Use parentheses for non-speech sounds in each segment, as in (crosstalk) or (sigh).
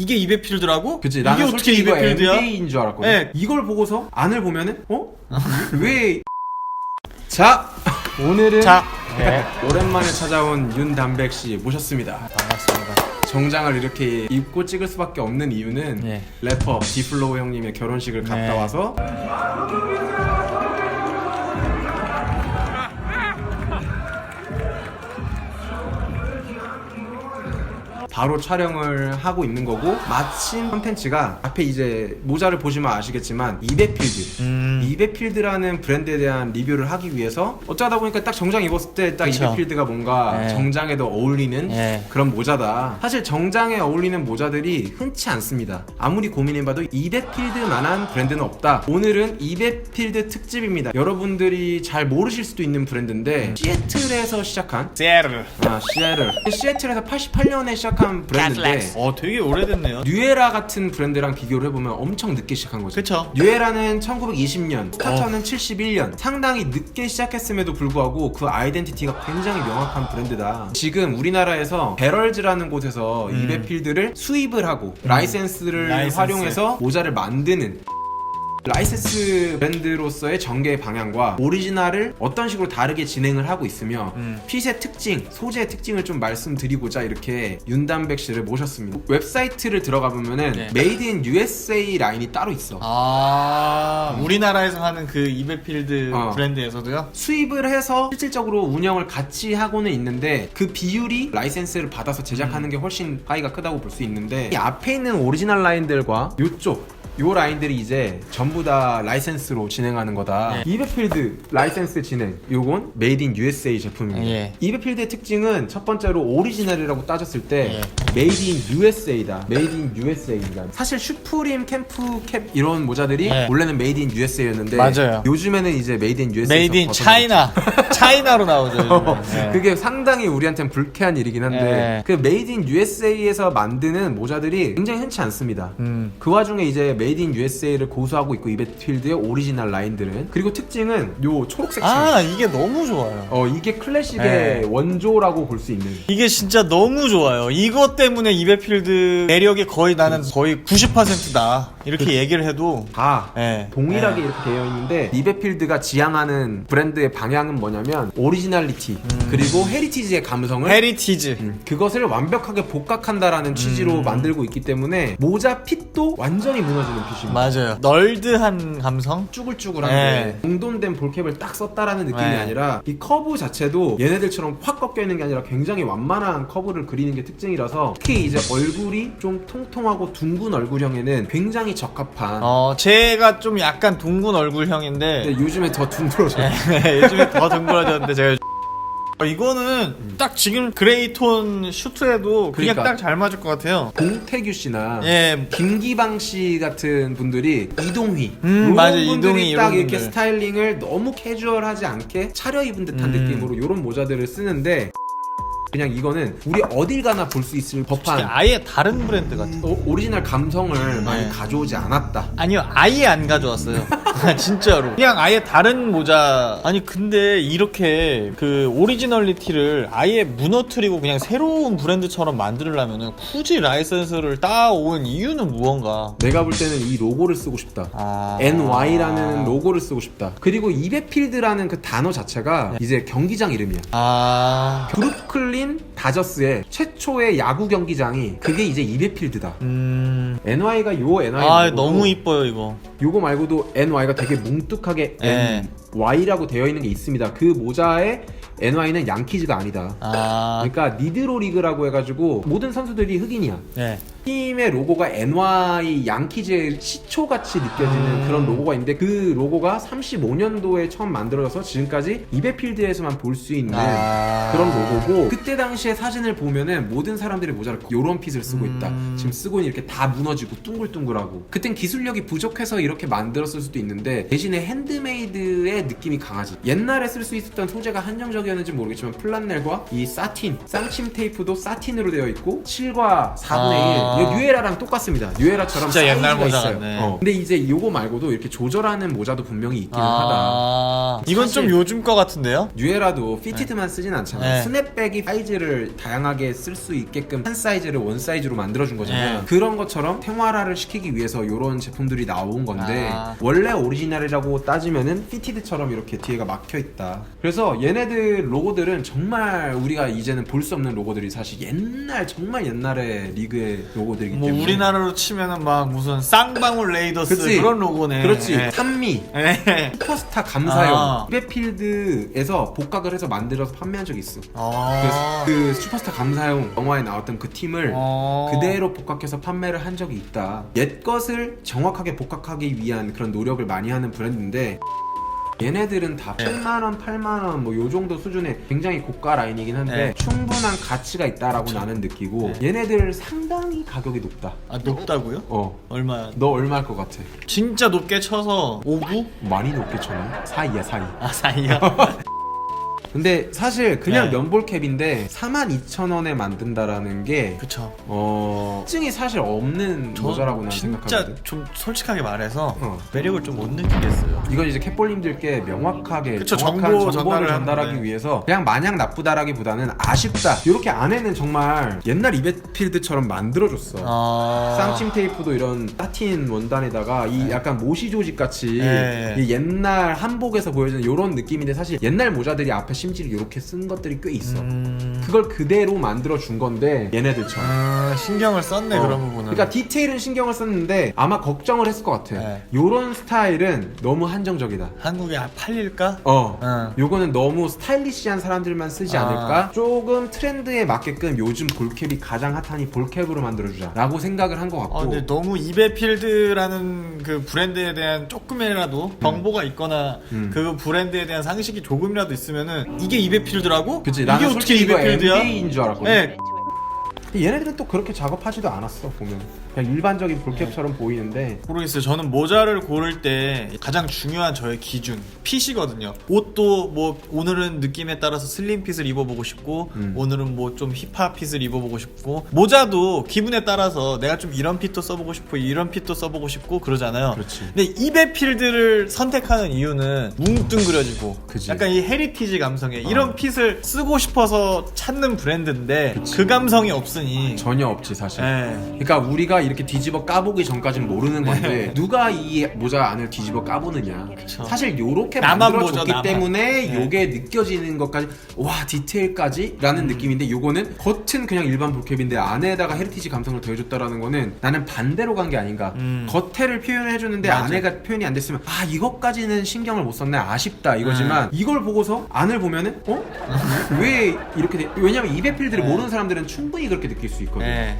이게 200필드라고? 그치 이게 나는 어떻게 솔직히 이거 200필드야? MBA인 줄 알았거든 네. 이걸 보고서 안을 보면은 어? (laughs) 왜? 자 오늘은 자, 네. 오랜만에 찾아온 윤담백 씨 모셨습니다 반갑습니다. 정장을 이렇게 입고 찍을 수밖에 없는 이유는 네. 래퍼 디플로우 형님의 결혼식을 갔다 네. 와서 바로 촬영을 하고 있는 거고 마침 컨텐츠가 앞에 이제 모자를 보시면 아시겠지만 200필드 음. 200필드라는 브랜드에 대한 리뷰를 하기 위해서 어쩌다 보니까 딱 정장 입었을 때 딱 그쵸. 200필드가 뭔가 네. 정장에도 어울리는 네. 그런 모자다. 사실 정장에 어울리는 모자들이 흔치 않습니다. 아무리 고민해봐도 200필드만한 브랜드는 없다. 오늘은 200필드 특집입니다. 여러분들이 잘 모르실 수도 있는 브랜드인데 시애틀에서 시작한 세르. 아 시애틀 시애틀에서 88년에 시작한 브랜드인데 어, 되게 오래됐네요. 뉴에라 같은 브랜드랑 비교를 해보면 엄청 늦게 시작한 거죠. 그쵸. 뉴에라는 1920년, 스타터는 어. 71년. 상당히 늦게 시작했음에도 불구하고 그 아이덴티티가 굉장히 명확한 브랜드다. 지금 우리나라에서 베럴즈라는 곳에서 음. 200필드를 수입을 하고 라이센스를 라이센스. 활용해서 모자를 만드는 라이센스 브랜드로서의 전개 방향과 오리지널을 어떤 식으로 다르게 진행을 하고 있으며 음. 핏의 특징, 소재의 특징을 좀 말씀드리고자 이렇게 윤담백 씨를 모셨습니다. 웹사이트를 들어가 보면은 네. 메이드 인 USA 라인이 따로 있어. 아, 우리나라에서 하는 그 200필드 어. 브랜드에서도요? 수입을 해서 실질적으로 운영을 같이 하고는 있는데 그 비율이 라이센스를 받아서 제작하는 음. 게 훨씬 파이가 크다고 볼 수 있는데 이 앞에 있는 오리지널 라인들과 이쪽 요 라인들이 이제 전부 다 라이센스로 진행하는 거다. 네. 200필드 라이센스 진행. 요건 메이드 인 USA 제품입니다. 예. 200필드의 특징은 첫 번째로 오리지널이라고 따졌을 때 예. 메이드 인 USA다. 메이드 인 USA입니다. 사실 슈프림 캠프 캡 이런 모자들이 예. 원래는 메이드 인 USA였는데 맞아요. 요즘에는 이제 메이드 인 USA 메이드 인 차이나. 차이나로 나오죠. 네. (laughs) 그게 상당히 우리한테는 불쾌한 일이긴 한데 네. 그 메이드 인 USA에서 만드는 모자들이 굉장히 흔치 않습니다. 음. 그 와중에 이제 메이드 인 USA를 고수하고 있고 이베필드의 오리지널 라인들은 그리고 특징은 요 초록색 층. 아, 이게 너무 좋아요. 어 이게 클래식의 네. 원조라고 볼 수 있는 이게 진짜 너무 좋아요. 이것 때문에 200필드 매력이 거의 나는 거의 90%다. 이렇게 얘기를 해도 다 예. 동일하게 예. 이렇게 되어 있는데 이베필드가 지향하는 브랜드의 방향은 뭐냐면 오리지널리티 그리고 헤리티지의 감성을 음. 헤리티즈. 음, 그것을 완벽하게 복각한다라는 취지로 음. 만들고 있기 때문에 모자 핏도 완전히 무너지는 핏입니다. 맞아요. 널드한 감성? 쭈글쭈글한데 네. 공돈된 볼캡을 딱 썼다라는 느낌이 네. 아니라 이 커브 자체도 얘네들처럼 확 꺾여 있는 게 아니라 굉장히 완만한 커브를 그리는 게 특징이라서 특히 이제 얼굴이 좀 통통하고 둥근 얼굴형에는 굉장히 적합한 어, 제가 좀 약간 둥근 얼굴형인데 근데 요즘에 더 둥그러져 (laughs) 네, 요즘에 더 둥그러졌는데 제가 어, 이거는 딱 지금 그레이톤 슈트에도 그냥 그러니까. 딱 잘 맞을 것 같아요. 공태규 씨나 예. 김기방 씨 같은 분들이 이동휘 음, 맞아, 분들이 이동휘 딱 이런 이렇게 분들. 스타일링을 너무 캐주얼하지 않게 차려입은 듯한 음. 느낌으로 이런 모자들을 쓰는데 그냥 이거는 우리 어딜 가나 볼 수 있을 법한 아예 다른 브랜드 같아. 오, 오리지널 감성을 많이 네. 가져오지 않았다. 아니요, 아예 안 가져왔어요. (laughs) (laughs) 진짜로. 그냥 아예 다른 모자. 아니, 근데 이렇게 그 오리지널리티를 아예 무너뜨리고 그냥 새로운 브랜드처럼 만들려면 굳이 라이센스를 따온 이유는 무언가. 내가 볼 때는 이 로고를 쓰고 싶다. 아. NY라는 로고를 쓰고 싶다. 그리고 이베필드라는 그 단어 자체가 이제 경기장 이름이야. 아. 브루클린 다저스의 최초의 야구 경기장이 그게 이제 이베필드다. 음. NY가 요 NY 아, 말고도 너무 이뻐요, 이거. 요거 말고도 NY가 되게 뭉뚝하게 네. NY라고 되어 있는 게 있습니다. 그 모자에 NY는 양키즈가 아니다. 아. 그러니까 니드로 리그라고 해가지고 모든 선수들이 흑인이야. 네. 팀의 로고가 NY 양키즈의 시초같이 느껴지는 음. 그런 로고가 있는데 그 로고가 35년도에 처음 만들어져서 지금까지 이베필드에서만 볼 수 있는 아. 그런 로고고 그때 당시에 사진을 보면은 모든 사람들이 모자를 요런 핏을 쓰고 있다 음. 지금 쓰고 있는 이렇게 다 무너지고 둥글둥글하고 그땐 기술력이 부족해서 이렇게 만들었을 수도 있는데 대신에 핸드메이드의 느낌이 강하지 옛날에 쓸 수 있었던 소재가 한정적이었는지 모르겠지만 플란넬과 이 사틴 쌍침 테이프도 사틴으로 되어 있고 7과 4분의 1 아. 이거 뉴에라랑 똑같습니다. 뉴에라처럼 진짜 옛날 사이즈가 모자 있어요. 같네. 어. 근데 이제 요거 말고도 이렇게 조절하는 모자도 분명히 있기는 하다. 아, 이건 좀 사실- 요즘 거 같은데요? 뉴에라도 피티드만 쓰진 않잖아요. 네. 스냅백이 사이즈를 다양하게 쓸 수 있게끔 한 사이즈를 원 사이즈로 만들어준 거잖아요. 네. 그런 것처럼 생활화를 시키기 위해서 이런 제품들이 나온 건데 아. 원래 오리지널이라고 따지면은 피티드처럼 이렇게 뒤에가 막혀 있다. 그래서 얘네들 로고들은 정말 우리가 이제는 볼 수 없는 로고들이 사실 옛날 정말 옛날의 리그의 로고들이기 뭐 때문에 우리나라로 치면은 막 무슨 쌍방울 레이더스 그치? 그런 로고네. 그렇지 네. 산미 네. 슈퍼스타 감사용 아. 이베필드에서 복각을 해서 만들어서 판매한 적이 있어. 아. 그, 그 슈퍼스타 감사용 영화에 나왔던 그 팀을 어. 그대로 복각해서 판매를 한 적이 있다. 옛 것을 정확하게 복각하기 위한 그런 노력을 많이 하는 브랜드인데 얘네들은 다 네. 8만 원, 8만 원 뭐 요 정도 수준의 굉장히 고가 라인이긴 한데 네. 충분한 가치가 있다라고 나는 느끼고 얘네들 상당히 가격이 높다. 아 높다고요? 어. 얼마? 너 얼마일 것 같아? 진짜 높게 쳐서 5부? 많이 높게 쳤네. 사이야 사이. 아 사이야. (laughs) 근데 사실 그냥 네. 면볼캡인데 42,000원에 만든다라는 게 그쵸. 어... 특징이 사실 없는 모자라고 난 진짜 생각하거든. 좀 솔직하게 말해서 어. 매력을 좀 못 느끼겠어요. 이건 이제 캣볼님들께 명확하게 그쵸, 정확한 정보 정보 를 전달을 전달하기 하는데. 위해서 그냥 마냥 나쁘다라기보다는 아쉽다. 이렇게 안에는 정말 옛날 이베필드처럼 만들어줬어. 아. 쌍침 테이프도 이런 따틴 원단에다가 이 약간 모시 조직 같이 네. 이 옛날 한복에서 보여주는 이런 느낌인데 사실 옛날 모자들이 앞에 심지를 이렇게 쓴 것들이 꽤 있어. 음. 그걸 그대로 만들어 준 건데 얘네들처럼. 아, 신경을 썼네 어. 그런 부분은. 그러니까 디테일은 신경을 썼는데 아마 걱정을 했을 것 같아. 네. 요런 스타일은 너무 한정적이다. 한국에 아, 팔릴까? 어. 응. 요거는 너무 스타일리시한 사람들만 쓰지 아. 않을까? 조금 트렌드에 맞게끔 요즘 볼캡이 가장 핫하니 볼캡으로 만들어주자 라고 생각을 한 것 같고 아, 근데 너무 이베필드라는 그 브랜드에 대한 조금이라도 정보가 있거나 음. 그 브랜드에 대한 상식이 조금이라도 있으면은 이게 이베필드라고? 그치 이게 나는 어떻게 솔직히 이거 이베필드야? MBA인 줄 알았거든 네. 근데 얘네들은 또 그렇게 작업하지도 않았어 보면 그냥 일반적인 볼캡처럼 보이는데 모르겠어요. 저는 모자를 고를 때 가장 중요한 저의 기준 핏이거든요. 옷도 뭐 오늘은 느낌에 따라서 슬림 핏을 입어보고 싶고 음. 오늘은 뭐 좀 힙합 핏을 입어보고 싶고 모자도 기분에 따라서 내가 좀 이런 핏도 써보고 싶고 이런 핏도 써보고 싶고 그러잖아요. 그렇지. 근데 이베필드를 선택하는 이유는 뭉뚱그려지고 그지. 약간 이 헤리티지 감성에 이런 핏을 쓰고 싶어서 찾는 브랜드인데 그 감성이 없으니 전혀 없지 사실 예. 그러니까 우리가 이렇게 뒤집어 까보기 전까지는 모르는 건데 누가 이 모자 안을 뒤집어 까보느냐 네. 그쵸. 사실 요렇게 나만 보죠, 나만. 때문에 네. 요게 느껴지는 것까지 와 디테일까지? 라는 음. 느낌인데 요거는 겉은 그냥 일반 볼캡인데 안에다가 헤리티지 감성을 더해줬다라는 거는 나는 반대로 간 게 아닌가 음. 겉에를 표현해줬는데 맞아. 안에가 표현이 안 됐으면 아 이것까지는 신경을 못 썼네 아쉽다 네. 이거지만 이걸 보고서 안을 보면은 어? 왜 이렇게 돼? 왜냐면 이베필드를 네. 모르는 사람들은 충분히 그렇게 느낄 수 있거든 예.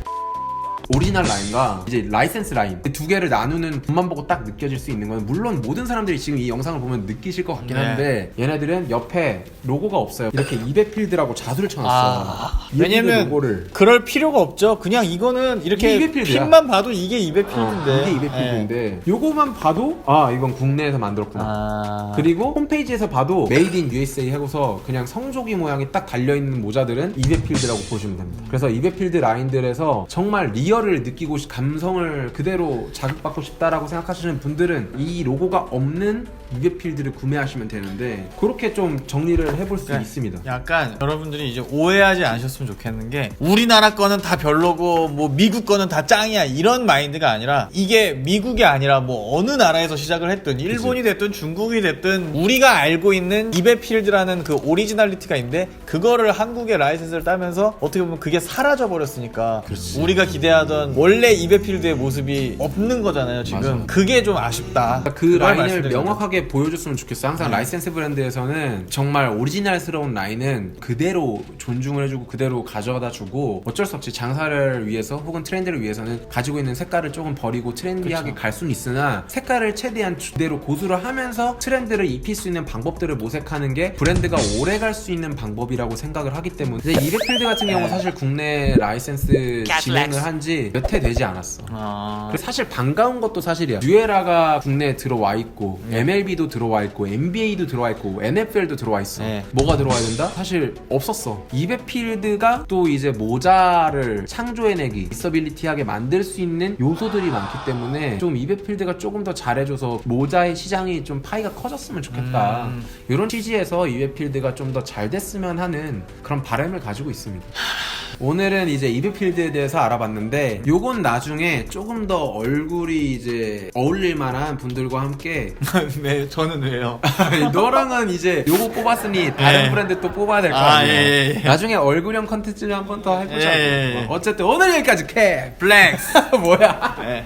오리지널 라인과 이제 라이센스 라인 두 개를 나누는 것만 보고 딱 느껴질 수 있는 건 물론 모든 사람들이 지금 이 영상을 보면 느끼실 것 같긴 네. 한데 얘네들은 옆에 로고가 없어요 이렇게 이베필드라고 자수를 쳐놨어 아, 이베필드 왜냐면 로고를 그럴 필요가 없죠. 그냥 이거는 이렇게 이게 이베필드야. 핀만 봐도 이게 어, 이베필드인데. 이게 이베필드인데 요거만 봐도 아 이건 국내에서 만들었구나 아. 그리고 홈페이지에서 봐도 메이드 인 USA 하고서 그냥 성조기 모양이 딱 달려있는 모자들은 이베필드라고 보시면 됩니다 그래서 이베필드 라인들에서 정말 리얼 을 느끼고 싶- 감성을 그대로 자극받고 싶다라고 생각하시는 분들은 이 로고가 없는 이베필드를 구매하시면 되는데 그렇게 좀 정리를 해볼 수 네. 있습니다 약간 여러분들이 이제 오해하지 않으셨으면 좋겠는 게 우리나라 거는 다 별로고 뭐 미국 거는 다 짱이야 이런 마인드가 아니라 이게 미국이 아니라 뭐 어느 나라에서 시작을 했든 일본이 됐든 중국이 됐든 우리가 알고 있는 이베필드라는 그 오리지널리티가 있는데 그거를 한국의 라이센스를 따면서 어떻게 보면 그게 사라져 버렸으니까 우리가 기대하던 원래 이베필드의 모습이 없는 거잖아요 지금 맞아. 그게 좀 아쉽다 그 그걸 라인을 말씀드리는 거죠. 명확하게 보여줬으면 좋겠어. 항상 네. 라이센스 브랜드에서는 정말 오리지널스러운 라인은 그대로 존중을 해주고 그대로 가져다 주고 어쩔 수 없이 장사를 위해서 혹은 트렌드를 위해서는 가지고 있는 색깔을 조금 버리고 트렌디하게 갈 수는 있으나 색깔을 최대한 그대로 고수를 하면서 트렌드를 입힐 수 있는 방법들을 모색하는 게 브랜드가 오래 갈 수 있는 방법이라고 생각을 하기 때문에 근데 이베필드 같은 경우 는 사실 국내 라이센스 진행을 한지 지 몇 해 되지 않았어. 아. 사실 반가운 것도 사실이야. 뉴에라가 국내에 들어와 있고 MLB도 들어와 있고 NBA도 들어와 있고 NFL도 들어와 있어. 네. 뭐가 들어와야 된다? 사실 없었어. 이베필드가 또 이제 모자를 창조해내기, 디서빌리티하게 만들 수 있는 요소들이 많기 때문에 좀 이베필드가 조금 더 잘해줘서 모자의 시장이 좀 파이가 커졌으면 좋겠다. 음. 이런 취지에서 이베필드가 좀 더 잘 됐으면 하는 그런 바람을 가지고 있습니다. (laughs) 오늘은 이제 이브필드에 대해서 알아봤는데 요건 나중에 조금 더 얼굴이 이제 어울릴 만한 분들과 함께 (laughs) 네, 저는 왜요? 너랑은 이제 요거 뽑았으니 다른 네. 브랜드 또 뽑아야 될 거 아, 아니에요 예, 예. 나중에 얼굴형 컨텐츠를 한 번 더 해보자고 예, 예, 예. 어쨌든 오늘 여기까지 캐 블랙스 (laughs) 뭐야 네.